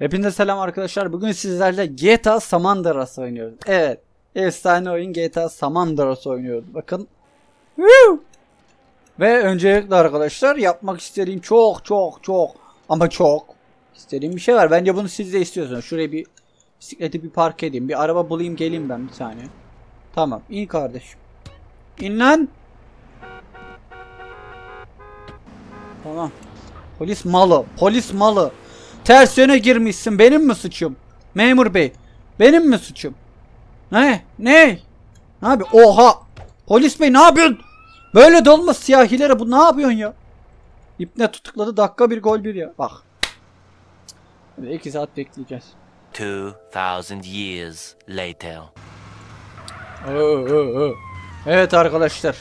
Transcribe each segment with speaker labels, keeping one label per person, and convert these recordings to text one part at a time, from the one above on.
Speaker 1: Hepinize selam arkadaşlar. Bugün sizlerle GTA San Andreas oynuyoruz. Evet. Efsane oyun GTA San Andreas oynuyoruz. Bakın. Woo! Ve öncelikle arkadaşlar yapmak istediğim çok çok çok ama çok istediğim bir şey var. Bence bunu siz de istiyorsunuz. Şuraya bir bisikleti bir park edeyim. Bir araba bulayım geleyim ben bir saniye. Tamam. in kardeşim. İn lan. Tamam. Polis malı. Polis malı. Ters yöne girmişsin. Benim mi suçum? Memur bey. Benim mi suçum? Ne? Ne? Ne abi? Oha. Polis bey ne yapıyorsun? Böyle de olmaz siyahilere bu ne yapıyorsun ya? İpne tutukladı dakika bir gol bir ya. Bak. Böyle iki saat bekleyeceğiz.
Speaker 2: 2000 years later.
Speaker 1: Oo, oo, oo. Evet arkadaşlar.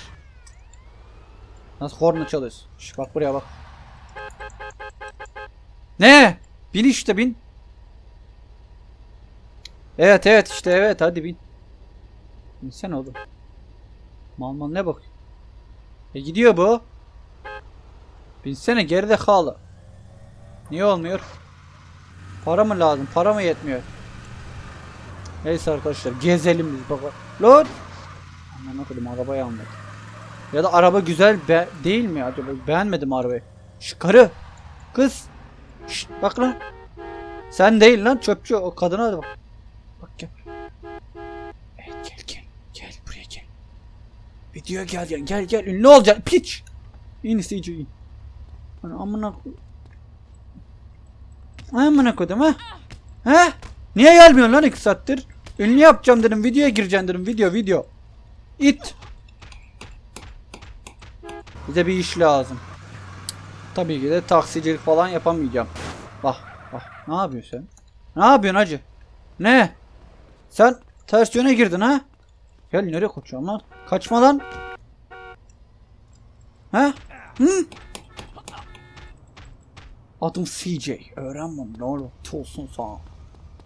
Speaker 1: Nasıl korna çalıyorsun? Şş, bak buraya bak. Ne? Bin işte bin. Evet evet işte evet hadi bin. Binsene oğlum. Mal mal ne bak. E gidiyor bu. Binsene geride kalı. Niye olmuyor? Para mı lazım? Para mı yetmiyor? Neyse arkadaşlar gezelim biz baba. Lan! Aman okudum arabayı almadım. Ya da araba güzel be değil mi acaba? Beğenmedim arabayı. Şu karı. Kız. Şşt, bak lan. Sen değil lan çöpçü o kadına hadi bak. Bak gel. Evet gel gel. Gel buraya gel. Video gel gel gel gel. Ünlü olacaksın piç. İn iyice in. Hani amına ko- Amına koydum ha. He? Niye gelmiyorsun lan iki saattir? Ünlü yapacağım dedim. Videoya gireceğim dedim. Video video. İt. Bize bir iş lazım. Tabii ki de taksicilik falan yapamayacağım. Bak bak. Ne yapıyorsun sen? Ne yapıyorsun hacı? Ne? Sen ters yöne girdin ha? Gel nereye kaçıyorsun lan? Kaçma lan. Ha? Hı? Adım CJ. Öğrenmem ne olur. Olsun sana.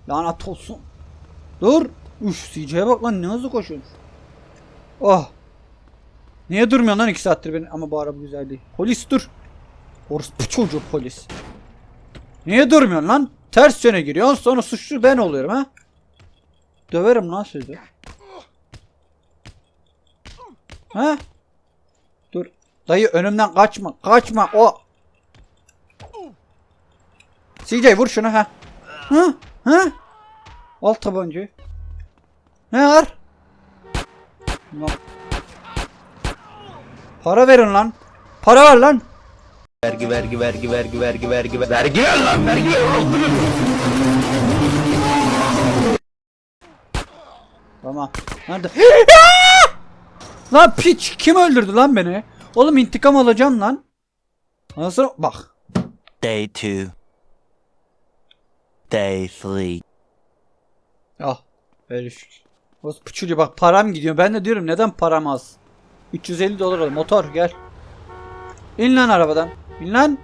Speaker 1: Lanet olsun. Dur. Üf CJ'ye bak lan ne hızlı koşuyorsun. Oh. Niye durmuyorsun lan iki saattir beni? Ama bu araba güzel değil. Polis dur. Orospu çocuğu polis. Niye durmuyorsun lan? Ters yöne giriyorsun sonra suçlu ben oluyorum ha. Döverim lan sizi. Ha? Dur. Dayı önümden kaçma. Kaçma o. CJ vur şunu ha. Ha? Ha? Al tabancayı. Ne var? Para verin lan. Para ver lan.
Speaker 3: Vergi vergi vergi vergi vergi vergi vergi vergi ver lan vergi ver
Speaker 1: Tamam. Nerede? lan piç kim öldürdü lan beni? Oğlum intikam alacağım lan. Nasıl? Bak.
Speaker 2: Day 2. Day 3.
Speaker 1: Al. Ver şu. O bak param gidiyor. Ben de diyorum neden param az? 350 dolar al. Motor gel. İn lan arabadan. İn lan.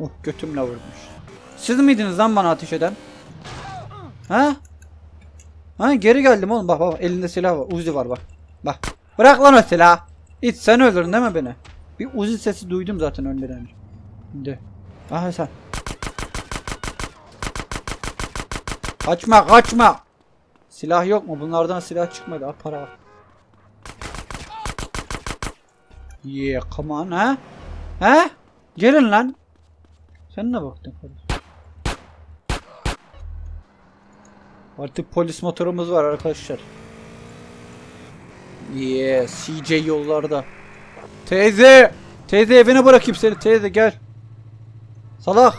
Speaker 1: Oh götümle vurmuş. Siz miydiniz lan bana ateş eden? Ha? Ha geri geldim oğlum bak bak elinde silah var. Uzi var bak. Bak. Bırak lan o silahı. İt sen öldürün değil mi beni? Bir Uzi sesi duydum zaten önden önce. Aha sen. Kaçma kaçma. Silah yok mu? Bunlardan silah çıkmadı. Al para var. Yeah, come on ha? Ha? Gelin lan. Sen ne baktın kardeşim? Artık polis motorumuz var arkadaşlar. Yeah, CJ yollarda. Teyze! Teyze evine bırakayım seni teyze gel. Salak.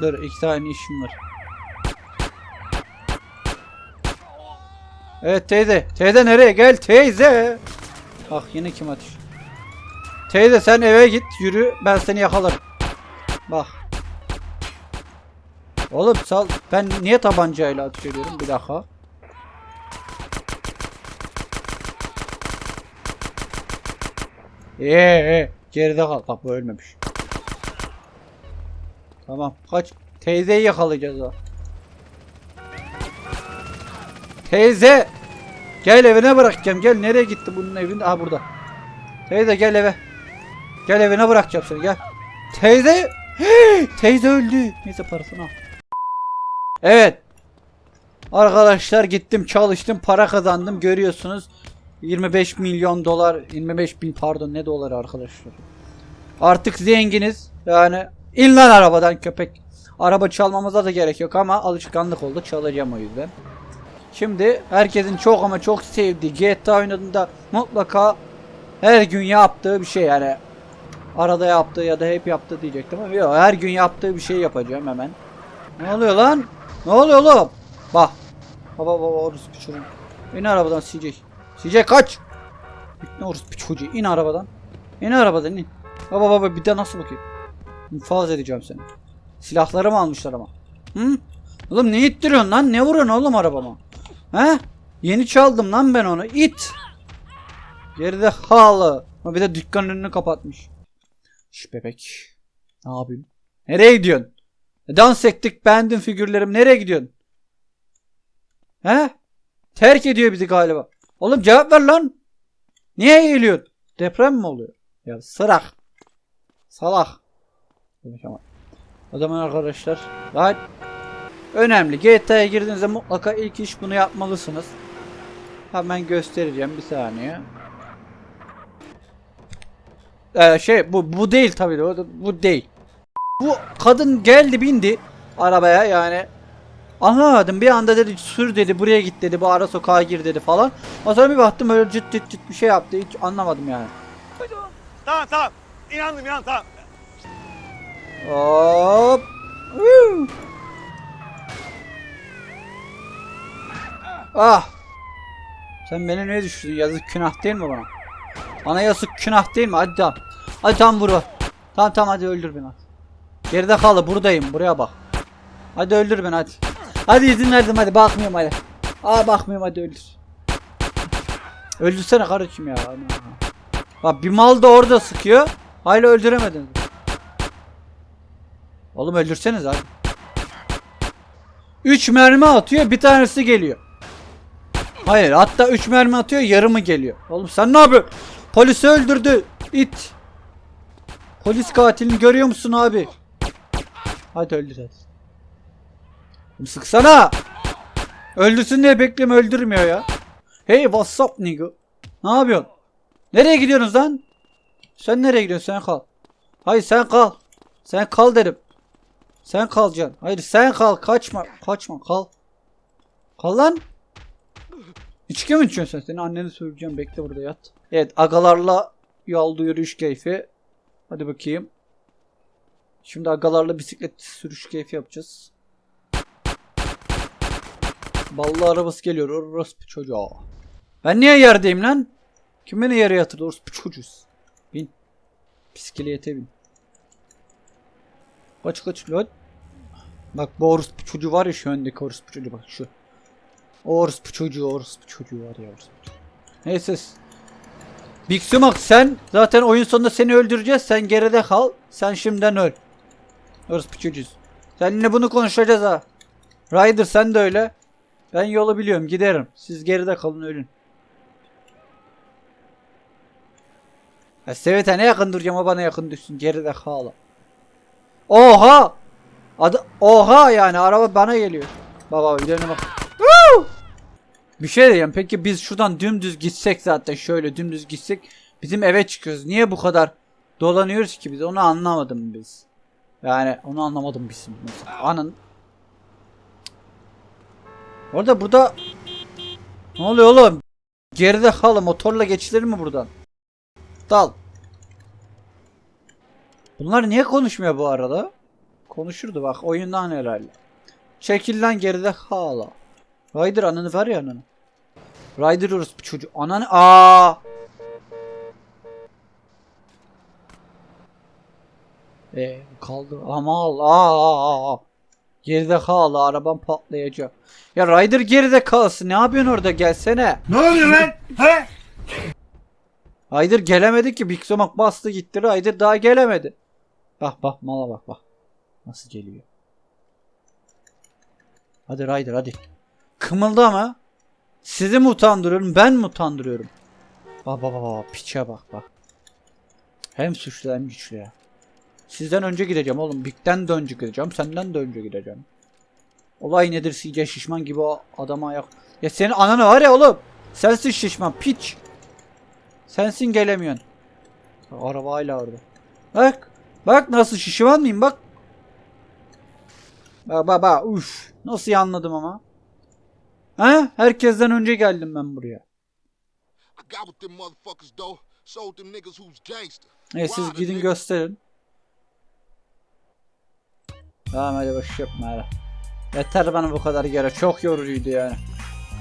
Speaker 1: Dur iki tane işim var. Evet teyze. Teyze nereye? Gel teyze. Bak yine kim ateş. Teyze sen eve git yürü ben seni yakalarım. Bak. Oğlum sal. Ben niye tabancayla atış ediyorum? Bir dakika. Ee, ee, geride kal. Bu ölmemiş. Tamam kaç. Teyzeyi yakalayacağız o. Teyze. Gel evine bırakacağım. Gel nereye gitti bunun evinde? Aha burada. Teyze gel eve. Gel evine bırakacağım seni gel. Teyze. Teyze öldü. Neyse parasını al. Evet. Arkadaşlar gittim çalıştım para kazandım görüyorsunuz. 25 milyon dolar 25 bin pardon ne doları arkadaşlar. Artık zenginiz. Yani in lan arabadan köpek. Araba çalmamıza da gerek yok ama alışkanlık oldu çalacağım o yüzden. Şimdi herkesin çok ama çok sevdiği GTA oynadığında mutlaka her gün yaptığı bir şey yani arada yaptığı ya da hep yaptığı diyecektim ama yok her gün yaptığı bir şey yapacağım hemen. Ne oluyor lan? Ne oluyor oğlum? Bak. Baba baba orospu çocuğu. İn arabadan CJ. CJ kaç. Ne orospu çocuğu. İn arabadan. İn arabadan in. Baba baba bir de nasıl bakayım? İnfaz edeceğim seni. Silahları mı almışlar ama? Hı? Oğlum ne ittiriyorsun lan? Ne vuruyorsun oğlum arabama? He? Yeni çaldım lan ben onu. İt. Geride halı. Ha bir de dükkanın önünü kapatmış. Şş bebek. Ne yapayım? Nereye gidiyorsun? E, Dans ettik beğendim figürlerim. Nereye gidiyorsun? He? Terk ediyor bizi galiba. Oğlum cevap ver lan. Niye eğiliyorsun? Deprem mi oluyor? Ya sırak. Salak. Demiş ama. O zaman arkadaşlar. Gayet önemli. GTA'ya girdiğinizde mutlaka ilk iş bunu yapmalısınız. Hemen göstereceğim bir saniye. Ee, şey bu bu değil tabii de bu değil. Bu kadın geldi bindi arabaya yani anlamadım bir anda dedi sür dedi buraya git dedi bu ara sokağa gir dedi falan. O sonra bir baktım öyle cıt cıt cıt bir şey yaptı hiç anlamadım yani.
Speaker 4: Tamam tamam. İnandım inan tamam.
Speaker 1: Hop. Woo. Ah. Sen beni ne düşürdün? Yazık günah değil mi bana? Bana yazık günah değil mi? Hadi tamam. Hadi tamam vur. Tamam tamam hadi öldür beni hadi. Geride kalı buradayım. Buraya bak. Hadi öldür beni hadi. Hadi izin verdim hadi bakmıyorum hadi. Aa bakmıyorum hadi öldür. Öldürsene kardeşim ya. Bak bir mal da orada sıkıyor. Hala öldüremedin. Oğlum öldürseniz abi. 3 mermi atıyor bir tanesi geliyor. Hayır hatta 3 mermi atıyor yarımı geliyor. Oğlum sen ne yapıyorsun? Polisi öldürdü. it. Polis katilini görüyor musun abi? Hadi öldür hadi. Sıksana. Öldürsün diye bekleme öldürmüyor ya. Hey what's up nigga? Ne yapıyorsun? Nereye gidiyorsunuz lan? Sen nereye gidiyorsun? Sen kal. Hayır sen kal. Sen kal derim. Sen kalacaksın. Hayır sen kal. Kaçma. Kaçma. Kal. Kal lan. İçki mi içiyorsun sen? Senin anneni söyleyeceğim. Bekle burada yat. Evet. Agalarla yolda yürüyüş keyfi. Hadi bakayım. Şimdi agalarla bisiklet sürüş keyfi yapacağız. Ballı arabası geliyor. Orospu çocuğu. Ben niye yerdeyim lan? Kim beni yere yatırdı? Orospu çocuğuz. Bin. Bisiklete bin. Kaç kaç lan. Bak bu orospu çocuğu var ya şu öndeki orospu çocuğu bak şu. O orospu çocuğu orospu çocuğu var ya orospu çocuğu. Neyse. Big Sumak sen zaten oyun sonunda seni öldüreceğiz. Sen geride kal. Sen şimdiden öl. Orospu çocuğuz. Seninle bunu konuşacağız ha. Ryder sen de öyle. Ben yolu biliyorum giderim. Siz geride kalın ölün. Sevet'e ne yakın duracağım o bana yakın düşsün. Geride kal. Oha! Adı oha yani araba bana geliyor. Baba dönüme bak. Bir şey diyeceğim. Peki biz şuradan dümdüz gitsek zaten şöyle dümdüz gitsek bizim eve çıkıyoruz. Niye bu kadar dolanıyoruz ki biz? Onu anlamadım biz. Yani onu anlamadım biz. Mesela. Anın. Orada burada ne oluyor oğlum? Geride kal motorla geçilir mi buradan? Dal. Bunlar niye konuşmuyor bu arada? Konuşurdu bak oyundan herhalde. Çekil lan geride hala. Ryder ananı var ya ananı. Ryder orospu çocuğu. Ananı aa. E kaldı. Ama al. Aa. Geride hala arabam patlayacak. Ya Ryder geride kalsın. Ne yapıyorsun orada? Gelsene.
Speaker 4: Ne oluyor lan? He?
Speaker 1: Ryder gelemedi ki. Big Somak bastı gitti. Ryder daha gelemedi. Bak bak mala bak bak. Nasıl geliyor. Hadi Ryder hadi. Kımıldama. Sizi mi utandırıyorum ben mi utandırıyorum? Bak bak bak piçe bak bak. Hem suçlu hem güçlü ya. Sizden önce gideceğim oğlum. Big'den de önce gideceğim. Senden de önce gideceğim. Olay nedir CJ şişman gibi o adama ayak. Ya senin ananı var ya oğlum. Sensin şişman piç. Sensin gelemiyorsun. Araba hala orada. Bak. Bak nasıl şişman mıyım bak. Bak bak bak uf. Nasıl anladım ama. Ha? Herkesten önce geldim ben buraya. E siz gidin gösterin. Tamam hadi boş yapma hadi. Yeter bana bu kadar göre. Çok yorucuydu yani.